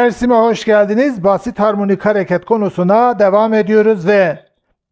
Dersime hoş geldiniz. Basit harmonik hareket konusuna devam ediyoruz ve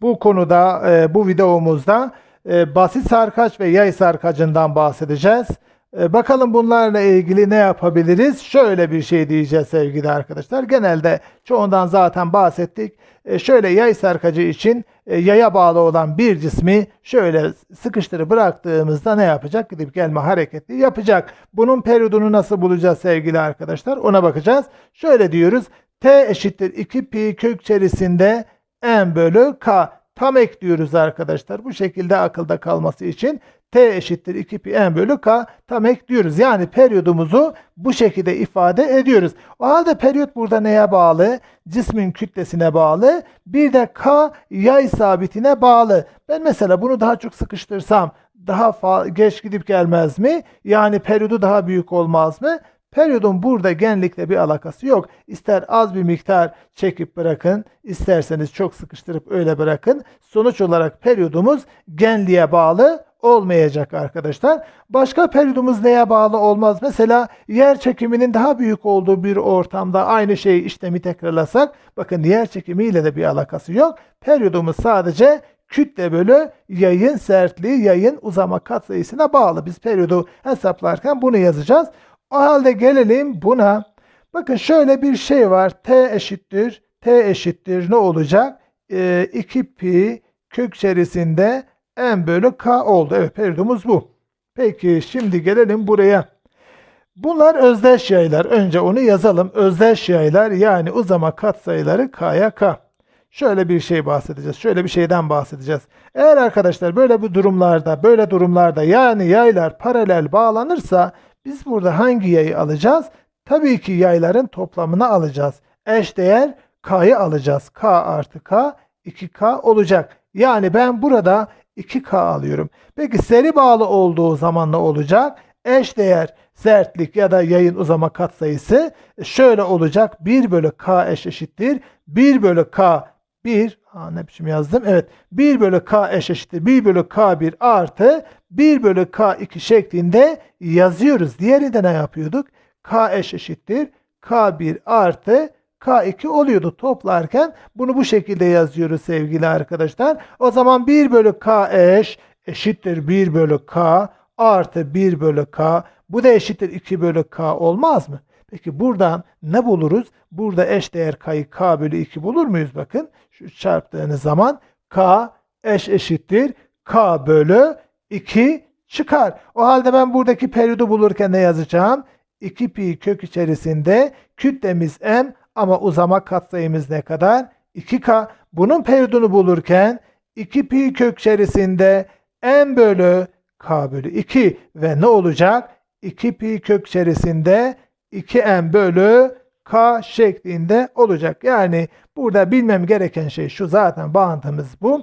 bu konuda e, bu videomuzda e, basit sarkaç ve yay sarkacından bahsedeceğiz. E, bakalım bunlarla ilgili ne yapabiliriz? Şöyle bir şey diyeceğiz sevgili arkadaşlar. Genelde çoğundan zaten bahsettik. E, şöyle yay sarkacı için e, yaya bağlı olan bir cismi şöyle sıkıştırıp bıraktığımızda ne yapacak? Gidip gelme hareketi yapacak. Bunun periyodunu nasıl bulacağız sevgili arkadaşlar? Ona bakacağız. Şöyle diyoruz. T eşittir 2 pi kök içerisinde n bölü k. Tam ekliyoruz arkadaşlar. Bu şekilde akılda kalması için t eşittir 2 pi n bölü k tam ekliyoruz. Yani periyodumuzu bu şekilde ifade ediyoruz. O halde periyot burada neye bağlı? Cismin kütlesine bağlı. Bir de k yay sabitine bağlı. Ben mesela bunu daha çok sıkıştırsam daha geç gidip gelmez mi? Yani periyodu daha büyük olmaz mı? Periyodun burada genlikle bir alakası yok. İster az bir miktar çekip bırakın, isterseniz çok sıkıştırıp öyle bırakın. Sonuç olarak periyodumuz genliğe bağlı olmayacak arkadaşlar. Başka periyodumuz neye bağlı olmaz? Mesela yer çekiminin daha büyük olduğu bir ortamda aynı şeyi işlemi tekrarlasak bakın yer çekimiyle de bir alakası yok. Periyodumuz sadece kütle bölü yayın sertliği, yayın uzama katsayısına bağlı. Biz periyodu hesaplarken bunu yazacağız. O halde gelelim buna. Bakın şöyle bir şey var. T eşittir. T eşittir ne olacak? Ee, 2 pi kök içerisinde n bölü k oldu. Evet periyodumuz bu. Peki şimdi gelelim buraya. Bunlar özdeş yaylar. Önce onu yazalım. Özdeş yaylar yani uzama katsayıları k'ya k. Şöyle bir şey bahsedeceğiz. Şöyle bir şeyden bahsedeceğiz. Eğer arkadaşlar böyle bu durumlarda, böyle durumlarda yani yaylar paralel bağlanırsa biz burada hangi yayı alacağız? Tabii ki yayların toplamını alacağız. Eş değer k'yı alacağız. k artı k 2k olacak. Yani ben burada 2k alıyorum. Peki seri bağlı olduğu zaman ne olacak? Eş değer sertlik ya da yayın uzama katsayısı şöyle olacak. 1 bölü k eş eşittir. 1 bölü k 1 ha, ne biçim yazdım? Evet. 1 bölü k eş eşittir. 1 bölü k1 artı 1 bölü k2 şeklinde yazıyoruz. Diğerinde ne yapıyorduk? k eş eşittir. k1 artı K2 oluyordu toplarken. Bunu bu şekilde yazıyoruz sevgili arkadaşlar. O zaman 1 bölü K eş eşittir 1 bölü K artı 1 bölü K. Bu da eşittir 2 bölü K olmaz mı? Peki buradan ne buluruz? Burada eş değer K'yı K bölü 2 bulur muyuz? Bakın çarptığınız zaman K eş eşittir K bölü 2 çıkar. O halde ben buradaki periyodu bulurken ne yazacağım? 2 pi kök içerisinde kütlemiz m ama uzama katsayımız ne kadar? 2k. Bunun periyodunu bulurken 2 pi kök içerisinde n bölü k bölü 2 ve ne olacak? 2 pi kök içerisinde 2n bölü k şeklinde olacak. Yani burada bilmem gereken şey şu zaten bağıntımız bu.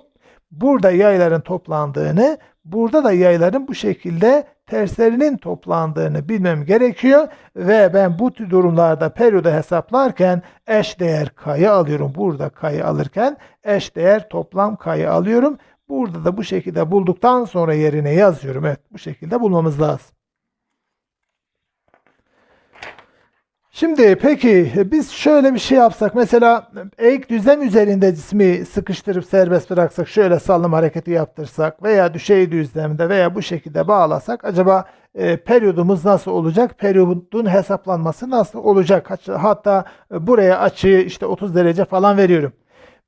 Burada yayların toplandığını, burada da yayların bu şekilde terslerinin toplandığını bilmem gerekiyor ve ben bu tür durumlarda periyodu hesaplarken eş değer k'yı alıyorum. Burada k'yı alırken eş değer toplam k'yı alıyorum. Burada da bu şekilde bulduktan sonra yerine yazıyorum. Evet bu şekilde bulmamız lazım. Şimdi peki biz şöyle bir şey yapsak mesela eğik düzlem üzerinde cismi sıkıştırıp serbest bıraksak şöyle sallım hareketi yaptırsak veya düşey düzlemde veya bu şekilde bağlasak acaba e, periyodumuz nasıl olacak? Periyodun hesaplanması nasıl olacak? Hatta buraya açıyı işte 30 derece falan veriyorum.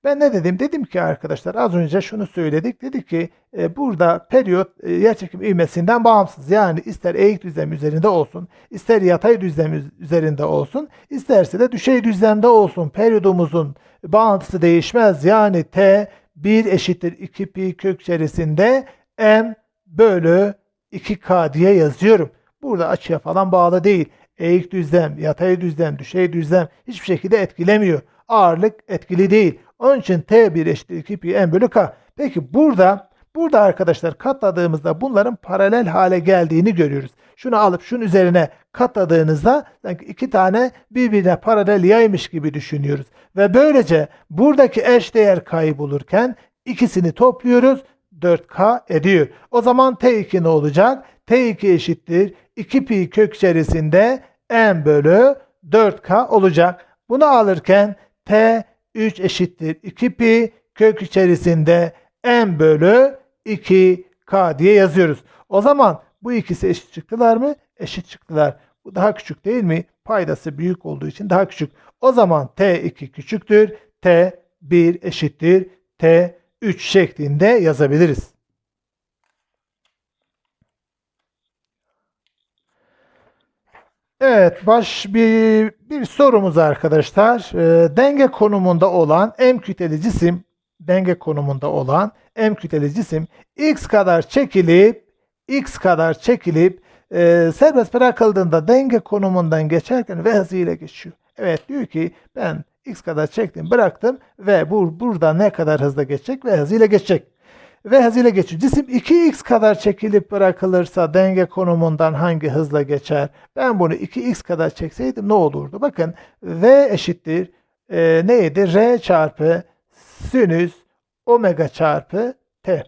Ben ne dedim? Dedim ki arkadaşlar az önce şunu söyledik. Dedik ki e, burada periyot e, yerçekim ivmesinden bağımsız. Yani ister eğik düzlem üzerinde olsun, ister yatay düzlem üzerinde olsun, isterse de düşey düzlemde olsun. Periyodumuzun bağıntısı değişmez. Yani t 1 eşittir 2 pi kök içerisinde m bölü 2k diye yazıyorum. Burada açıya falan bağlı değil. Eğik düzlem, yatay düzlem, düşey düzlem hiçbir şekilde etkilemiyor. Ağırlık etkili değil. Onun için T1 eşittir 2 pi n bölü k. Peki burada burada arkadaşlar katladığımızda bunların paralel hale geldiğini görüyoruz. Şunu alıp şunun üzerine katladığınızda sanki iki tane birbirine paralel yaymış gibi düşünüyoruz. Ve böylece buradaki eş değer k'yı bulurken ikisini topluyoruz. 4k ediyor. O zaman T2 ne olacak? T2 eşittir 2 pi kök içerisinde n bölü 4K olacak. Bunu alırken T 3 eşittir 2 pi kök içerisinde m bölü 2K diye yazıyoruz. O zaman bu ikisi eşit çıktılar mı? Eşit çıktılar. Bu daha küçük değil mi? Paydası büyük olduğu için daha küçük. O zaman T2 küçüktür. T1 eşittir. T3 şeklinde yazabiliriz. Evet, baş bir, bir sorumuz arkadaşlar. Ee, denge konumunda olan M kütleli cisim, denge konumunda olan M kütleli cisim x kadar çekilip x kadar çekilip e, serbest bırakıldığında denge konumundan geçerken v hızıyla geçiyor. Evet diyor ki ben x kadar çektim bıraktım ve bu burada ne kadar hızla geçecek v hızıyla geçecek. V hızıyla geçiyor. Cisim 2x kadar çekilip bırakılırsa denge konumundan hangi hızla geçer? Ben bunu 2x kadar çekseydim ne olurdu? Bakın v eşittir e, neydi? r çarpı sinüs omega çarpı t.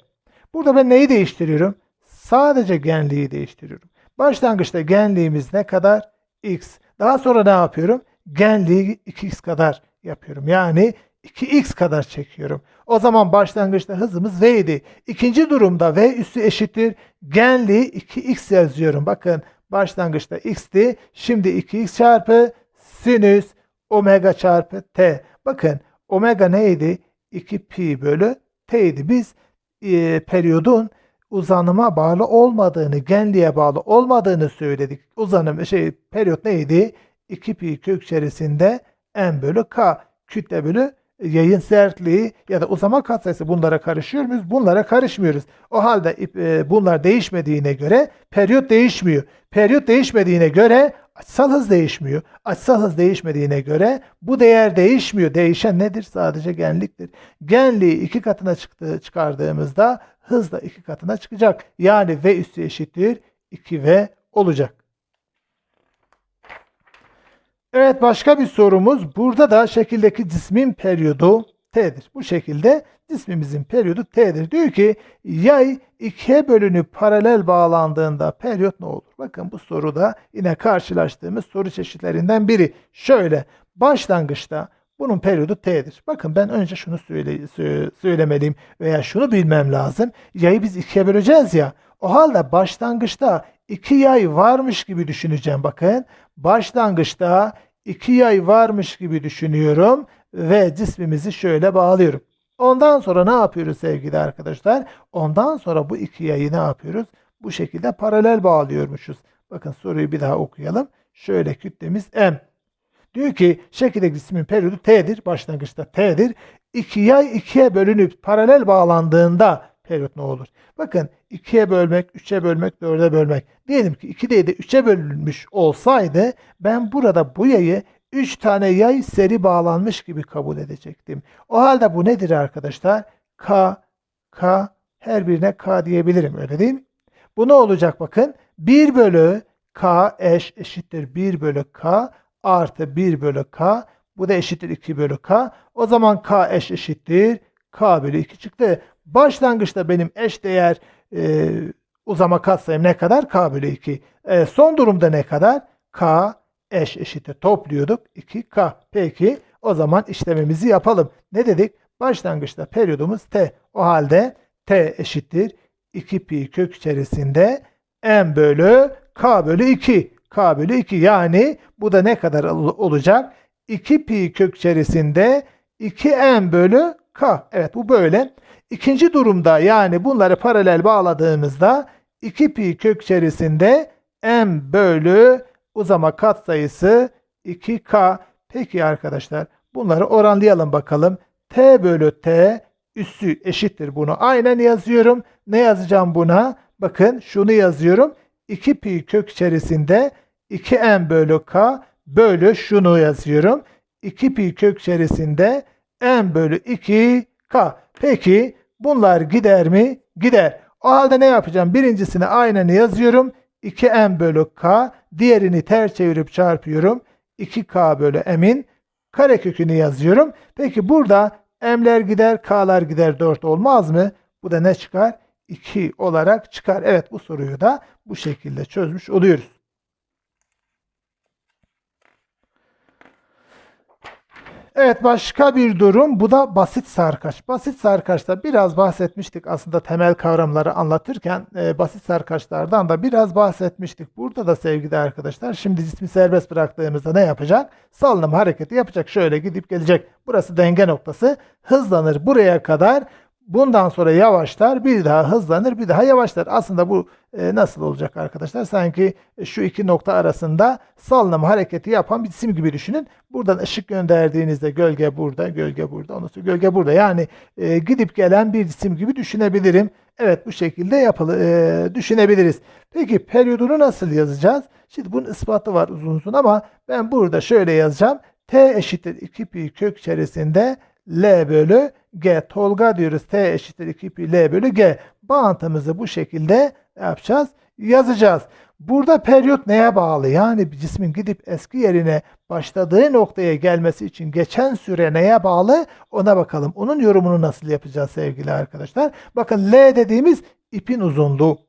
Burada ben neyi değiştiriyorum? Sadece genliği değiştiriyorum. Başlangıçta genliğimiz ne kadar? x. Daha sonra ne yapıyorum? Genliği 2x kadar yapıyorum. Yani 2x kadar çekiyorum. O zaman başlangıçta hızımız v idi. İkinci durumda v üssü eşittir. Genliği 2x yazıyorum. Bakın başlangıçta x'ti. Şimdi 2x çarpı sinüs omega çarpı t. Bakın omega neydi? 2 pi bölü t'ydi. Biz e, periyodun uzanıma bağlı olmadığını, genliğe bağlı olmadığını söyledik. Uzanım şey periyot neydi? 2 pi kök içerisinde m bölü k kütle bölü yayın sertliği ya da uzama katsayısı bunlara karışıyor muyuz? Bunlara karışmıyoruz. O halde e, bunlar değişmediğine göre periyot değişmiyor. Periyot değişmediğine göre açısal hız değişmiyor. Açısal hız değişmediğine göre bu değer değişmiyor. Değişen nedir? Sadece genliktir. Genliği iki katına çıktı, çıkardığımızda hız da iki katına çıkacak. Yani V üssü eşittir 2V olacak. Evet başka bir sorumuz. Burada da şekildeki cismin periyodu T'dir. Bu şekilde cismimizin periyodu T'dir. Diyor ki yay ikiye bölünüp paralel bağlandığında periyot ne olur? Bakın bu soruda yine karşılaştığımız soru çeşitlerinden biri. Şöyle başlangıçta bunun periyodu T'dir. Bakın ben önce şunu söyle, söylemeliyim veya şunu bilmem lazım. Yayı biz ikiye böleceğiz ya. O halde başlangıçta iki yay varmış gibi düşüneceğim. Bakın başlangıçta iki yay varmış gibi düşünüyorum ve cismimizi şöyle bağlıyorum. Ondan sonra ne yapıyoruz sevgili arkadaşlar? Ondan sonra bu iki yayı ne yapıyoruz? Bu şekilde paralel bağlıyormuşuz. Bakın soruyu bir daha okuyalım. Şöyle kütlemiz M. Diyor ki şekildeki cismin periyodu T'dir. Başlangıçta T'dir. İki yay ikiye bölünüp paralel bağlandığında periyot ne olur? Bakın 2'ye bölmek, 3'e bölmek, 4'e bölmek. Diyelim ki 2 değil de 3'e bölünmüş olsaydı ben burada bu yayı 3 tane yay seri bağlanmış gibi kabul edecektim. O halde bu nedir arkadaşlar? K, K, her birine K diyebilirim öyle değil mi? Bu ne olacak bakın? 1 bölü K eş eşittir 1 bölü K artı 1 bölü K. Bu da eşittir 2 bölü K. O zaman K eş eşittir K bölü 2 çıktı. Başlangıçta benim eş değer e, uzama katsayım ne kadar? K bölü 2. E, son durumda ne kadar? K eş eşittir topluyorduk. 2K. Peki o zaman işlemimizi yapalım. Ne dedik? Başlangıçta periyodumuz T. O halde T eşittir 2 pi kök içerisinde M bölü K bölü 2. K bölü 2 yani bu da ne kadar olacak? 2 pi kök içerisinde 2M bölü K. Evet bu böyle. İkinci durumda yani bunları paralel bağladığımızda 2 pi kök içerisinde m bölü uzama katsayısı 2k. Peki arkadaşlar bunları oranlayalım bakalım. t bölü t üssü eşittir bunu. Aynen yazıyorum. Ne yazacağım buna? Bakın şunu yazıyorum. 2 pi kök içerisinde 2m bölü k bölü şunu yazıyorum. 2 pi kök içerisinde m bölü 2k. Peki Bunlar gider mi? Gider. O halde ne yapacağım? Birincisini aynen yazıyorum. 2m bölü k. Diğerini ters çevirip çarpıyorum. 2k bölü m'in karekökünü yazıyorum. Peki burada m'ler gider, k'lar gider 4 olmaz mı? Bu da ne çıkar? 2 olarak çıkar. Evet bu soruyu da bu şekilde çözmüş oluyoruz. Evet başka bir durum bu da basit sarkaç. Basit sarkaçta biraz bahsetmiştik aslında temel kavramları anlatırken e, basit sarkaçlardan da biraz bahsetmiştik. Burada da sevgili arkadaşlar şimdi cismi serbest bıraktığımızda ne yapacak? Salınım hareketi yapacak. Şöyle gidip gelecek. Burası denge noktası. Hızlanır buraya kadar. Bundan sonra yavaşlar, bir daha hızlanır, bir daha yavaşlar. Aslında bu e, nasıl olacak arkadaşlar? Sanki şu iki nokta arasında salınım hareketi yapan bir cisim gibi düşünün. Buradan ışık gönderdiğinizde gölge burada, gölge burada, ondan sonra gölge burada. Yani e, gidip gelen bir cisim gibi düşünebilirim. Evet bu şekilde yapılı e, düşünebiliriz. Peki periyodunu nasıl yazacağız? Şimdi bunun ispatı var uzun uzun ama ben burada şöyle yazacağım. T eşittir 2 pi kök içerisinde L bölü G. Tolga diyoruz. T eşittir 2 pi L bölü G. Bağıntımızı bu şekilde yapacağız? Yazacağız. Burada periyot neye bağlı? Yani bir cismin gidip eski yerine başladığı noktaya gelmesi için geçen süre neye bağlı? Ona bakalım. Onun yorumunu nasıl yapacağız sevgili arkadaşlar? Bakın L dediğimiz ipin uzunluğu.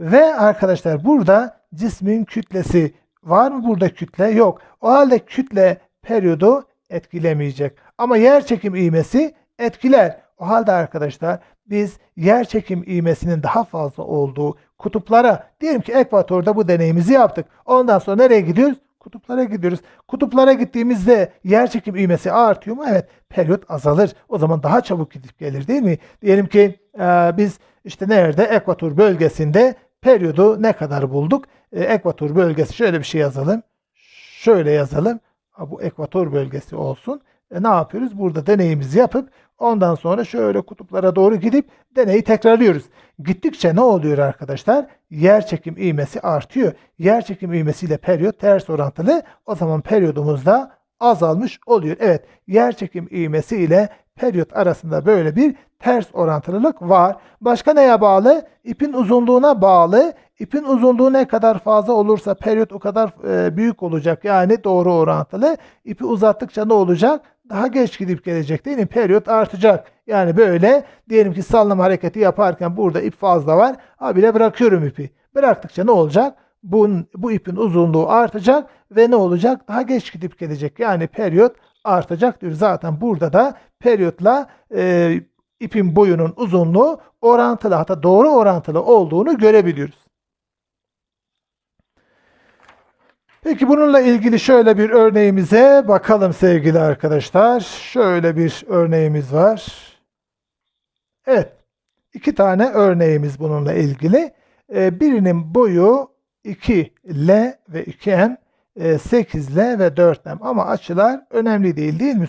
Ve arkadaşlar burada cismin kütlesi var mı burada kütle? Yok. O halde kütle periyodu etkilemeyecek. Ama yer çekim ivmesi etkiler. O halde arkadaşlar biz yer çekim ivmesinin daha fazla olduğu kutuplara diyelim ki ekvatorda bu deneyimizi yaptık. Ondan sonra nereye gidiyoruz? Kutuplara gidiyoruz. Kutuplara gittiğimizde yer çekim ivmesi artıyor mu? Evet. Periyot azalır. O zaman daha çabuk gidip gelir değil mi? Diyelim ki e, biz işte nerede? Ekvator bölgesinde periyodu ne kadar bulduk? E, ekvator bölgesi şöyle bir şey yazalım. Şöyle yazalım. Bu ekvator bölgesi olsun. E, ne yapıyoruz? Burada deneyimizi yapıp ondan sonra şöyle kutuplara doğru gidip deneyi tekrarlıyoruz. Gittikçe ne oluyor arkadaşlar? Yer çekim ivmesi artıyor. Yer çekim ivmesiyle periyot ters orantılı. O zaman periyodumuz da azalmış oluyor. Evet, yer çekim ivmesi ile periyot arasında böyle bir ters orantılılık var. Başka neye bağlı? İpin uzunluğuna bağlı. İpin uzunluğu ne kadar fazla olursa periyot o kadar e, büyük olacak. Yani doğru orantılı. İpi uzattıkça ne olacak? Daha geç gidip gelecek değil mi? Periyot artacak. Yani böyle diyelim ki sallama hareketi yaparken burada ip fazla var. Habire bırakıyorum ipi. Bıraktıkça ne olacak? Bu, bu ipin uzunluğu artacak ve ne olacak? Daha geç gidip gelecek. Yani periyot artacak diyor. Zaten burada da periyotla e, ipin boyunun uzunluğu orantılı hatta doğru orantılı olduğunu görebiliyoruz. Peki bununla ilgili şöyle bir örneğimize bakalım sevgili arkadaşlar. Şöyle bir örneğimiz var. Evet. iki tane örneğimiz bununla ilgili. Ee, birinin boyu 2L ve 2M, 8L ve 4M ama açılar önemli değil değil mi?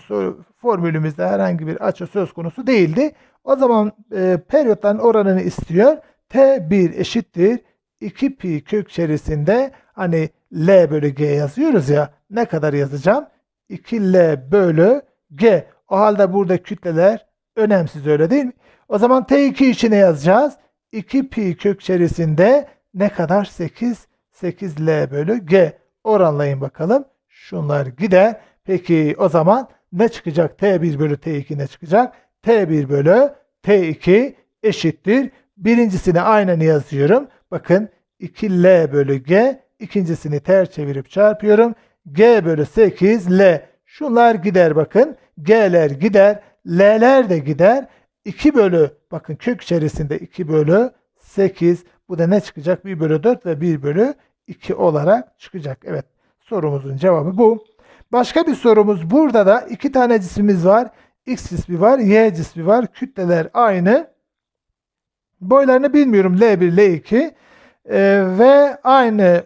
Formülümüzde herhangi bir açı söz konusu değildi. O zaman e, periyotların oranını istiyor. T1 eşittir 2 pi kök içerisinde hani L bölü G yazıyoruz ya. Ne kadar yazacağım? 2L bölü G. O halde burada kütleler önemsiz öyle değil mi? O zaman T2 içine yazacağız. 2 pi kök içerisinde ne kadar? 8. 8L bölü G. Oranlayın bakalım. Şunlar gider. Peki o zaman ne çıkacak? T1 bölü T2 ne çıkacak? T1 bölü T2 eşittir. Birincisini aynen yazıyorum. Bakın 2L bölü G ikincisini ters çevirip çarpıyorum. G bölü 8 L. Şunlar gider bakın. G'ler gider. L'ler de gider. 2 bölü bakın kök içerisinde 2 bölü 8. Bu da ne çıkacak? 1 bölü 4 ve 1 bölü 2 olarak çıkacak. Evet sorumuzun cevabı bu. Başka bir sorumuz burada da iki tane cismimiz var. X cismi var, Y cismi var. Kütleler aynı. Boylarını bilmiyorum. L1, L2 ee, ve aynı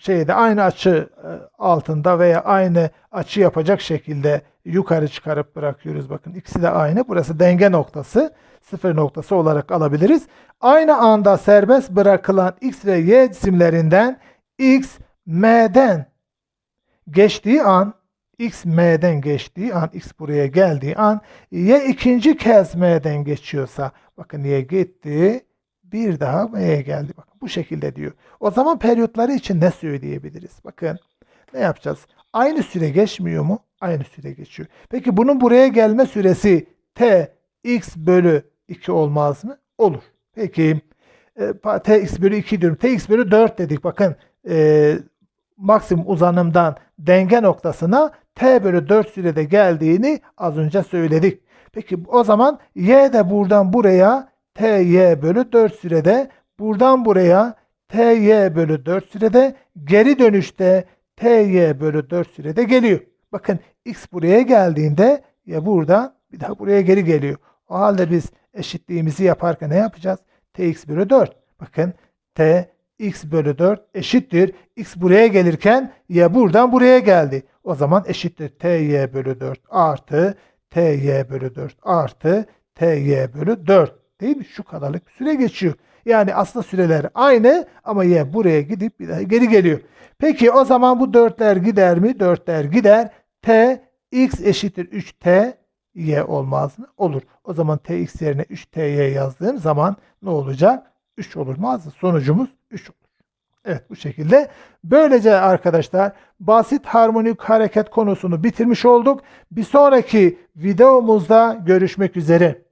şeyde aynı açı e, altında veya aynı açı yapacak şekilde yukarı çıkarıp bırakıyoruz. Bakın ikisi de aynı. Burası denge noktası. Sıfır noktası olarak alabiliriz. Aynı anda serbest bırakılan X ve Y cisimlerinden X M'den geçtiği an X M'den geçtiği an X buraya geldiği an Y ikinci kez M'den geçiyorsa bakın Y gitti bir daha M'ye geldi. Bakın bu şekilde diyor. O zaman periyotları için ne söyleyebiliriz? Bakın ne yapacağız? Aynı süre geçmiyor mu? Aynı süre geçiyor. Peki bunun buraya gelme süresi t x bölü 2 olmaz mı? Olur. Peki e, t x bölü 2 diyorum. t x bölü 4 dedik. Bakın e, maksimum uzanımdan denge noktasına t bölü 4 sürede geldiğini az önce söyledik. Peki o zaman y de buradan buraya ty bölü 4 sürede buradan buraya ty bölü 4 sürede geri dönüşte ty bölü 4 sürede geliyor. Bakın x buraya geldiğinde ya burada bir daha buraya geri geliyor. O halde biz eşitliğimizi yaparken ne yapacağız? tx bölü 4. Bakın t x bölü 4 eşittir. x buraya gelirken y buradan buraya geldi. O zaman eşittir ty bölü 4 artı ty bölü 4 artı ty bölü 4. Değil mi? Şu kadarlık süre geçiyor. Yani aslında süreler aynı ama y buraya gidip bir daha geri geliyor. Peki o zaman bu 4'ler gider mi? 4'ler gider. t x eşittir 3t y olmaz mı? Olur. O zaman tx yerine 3ty yazdığım zaman ne olacak? 3 olur mu? Sonucumuz 3 olur. Evet bu şekilde. Böylece arkadaşlar basit harmonik hareket konusunu bitirmiş olduk. Bir sonraki videomuzda görüşmek üzere.